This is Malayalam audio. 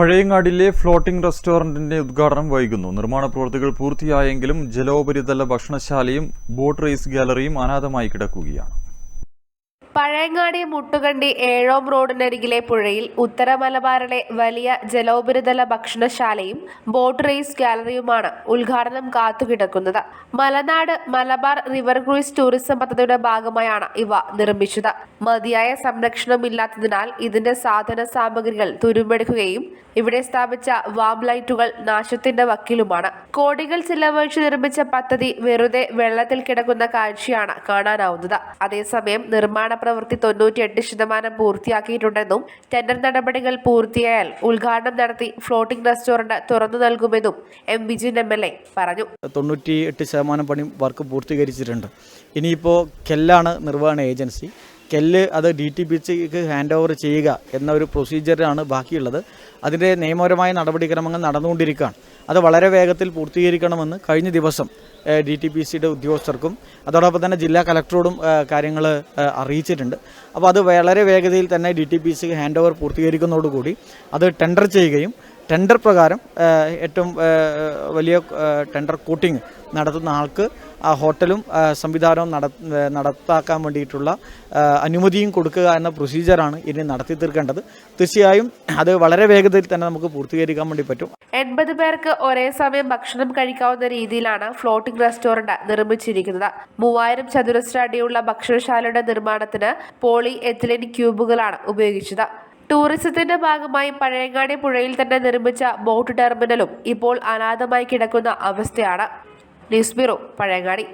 പഴയങ്ങാടിലെ ഫ്ലോട്ടിംഗ് റെസ്റ്റോറന്റിന്റെ ഉദ്ഘാടനം വൈകുന്നു. നിർമ്മാണ പ്രവൃത്തികൾ പൂർത്തിയായെങ്കിലും ജലോപരിതല ഭക്ഷണശാലയും ബോട്ട് റേസ് ഗാലറിയും അനാഥമായി കിടക്കുകയാണ്. പഴയങ്ങാടി മുട്ടുകണ്ടി ഏഴോം റോഡിനരികിലെ പുഴയിൽ ഉത്തര മലബാറിലെ വലിയ ജലോപരിതല ഭക്ഷണശാലയും ബോട്ട് റേസ് ഗാലറിയുമാണ് ഉദ്ഘാടനം കാത്തുകിടക്കുന്നത്. Malanad Malabar river cruise tourism പദ്ധതിയുടെ ഭാഗമായാണ് ഇവ നിർമ്മിച്ചത്. മതിയായ സംരക്ഷണമില്ലാത്തതിനാൽ ഇതിന്റെ സാധന സാമഗ്രികൾ തുരുമ്പെടുക്കുകയും ഇവിടെ സ്ഥാപിച്ച വാം ലൈറ്റുകൾ നാശത്തിന്റെ വക്കിലുമാണ്. കോടികൾ ചിലവഴിച്ച് നിർമ്മിച്ച പദ്ധതി വെറുതെ വെള്ളത്തിൽ കിടക്കുന്ന കാഴ്ചയാണ് കാണാനാവുന്നത്. അതേസമയം നിർമ്മാണ പ്രവൃത്തി തൊണ്ണൂറ്റിയെട്ട് ശതമാനം പൂർത്തിയാക്കിയിട്ടുണ്ടെന്നും ടെൻഡർ നടപടികൾ പൂർത്തിയായാൽ ഉദ്ഘാടനം നടത്തി ഫ്ലോട്ടിംഗ് റെസ്റ്റോറന്റ് തുറന്നു നൽകുമെന്നും M Vijin M L A പറഞ്ഞു. തൊണ്ണൂറ്റി എട്ട് ശതമാനം പണി വർക്ക് പൂർത്തീകരിച്ചിട്ടുണ്ട്. ഇനിയിപ്പോൾ കെല്ലാണ് നിർവഹണ ഏജൻസി. കെല്ല് അത് ഡി ടി പി സിക്ക് ഹാൻഡ് ഓവർ ചെയ്യുക എന്ന ഒരു പ്രൊസീജിയറാണ് ബാക്കിയുള്ളത്. അതിന്റെ നിയമപരമായ നടപടിക്രമങ്ങൾ നടന്നുകൊണ്ടിരിക്കുകയാണ്. അത് വളരെ വേഗത്തിൽ പൂർത്തീകരിക്കണമെന്ന് കഴിഞ്ഞ ദിവസം ഡി ടി പി സിയുടെ ഉദ്യോഗസ്ഥർക്കും അതോടൊപ്പം തന്നെ ജില്ലാ കലക്ടറോടും കാര്യങ്ങൾ അറിയിച്ചിട്ടുണ്ട്. അപ്പോൾ അത് വളരെ വേഗതയിൽ തന്നെ ഡി ടി പി സിക്ക് ഹാൻഡ് ഓവർ പൂർത്തീകരിക്കുന്നതോടുകൂടി അത് ടെൻഡർ ചെയ്യുകയും ടെൻഡർ പ്രകാരം ഏറ്റവും വലിയ ടെൻഡർ കൂട്ടിങ് നടത്തുന്ന ആൾക്ക് ആ ഹോട്ടലും സംവിധാനവും നട നടപ്പാക്കാൻ വേണ്ടിയിട്ടുള്ള അനുമതിയും കൊടുക്കുക എന്ന പ്രൊസീജിയറാണ് ഇനി നടത്തി തീർക്കേണ്ടത്. തീർച്ചയായും അത് വളരെ വേഗതയിൽ തന്നെ നമുക്ക് പൂർത്തീകരിക്കാൻ വേണ്ടി പറ്റും. എൺപത് പേർക്ക് ഒരേ സമയം ഭക്ഷണം കഴിക്കാവുന്ന രീതിയിലാണ് ഫ്ലോട്ടിംഗ് റെസ്റ്റോറന്റ് നിർമ്മിച്ചിരിക്കുന്നത്. മൂവായിരം ചതുരശ്ര അടിയുള്ള ഭക്ഷണശാലയുടെ നിർമ്മാണത്തിന് പോളി എത്തിലിൻ ക്യൂബുകളാണ് ഉപയോഗിച്ചത്. ടൂറിസത്തിന്റെ ഭാഗമായി പഴയങ്ങാടി പുഴയിൽ തന്നെ നിർമ്മിച്ച ബോട്ട് ടെർമിനലും ഇപ്പോൾ അനാഥമായി കിടക്കുന്ന അവസ്ഥയാണ്. News bureau Pazhayangadi.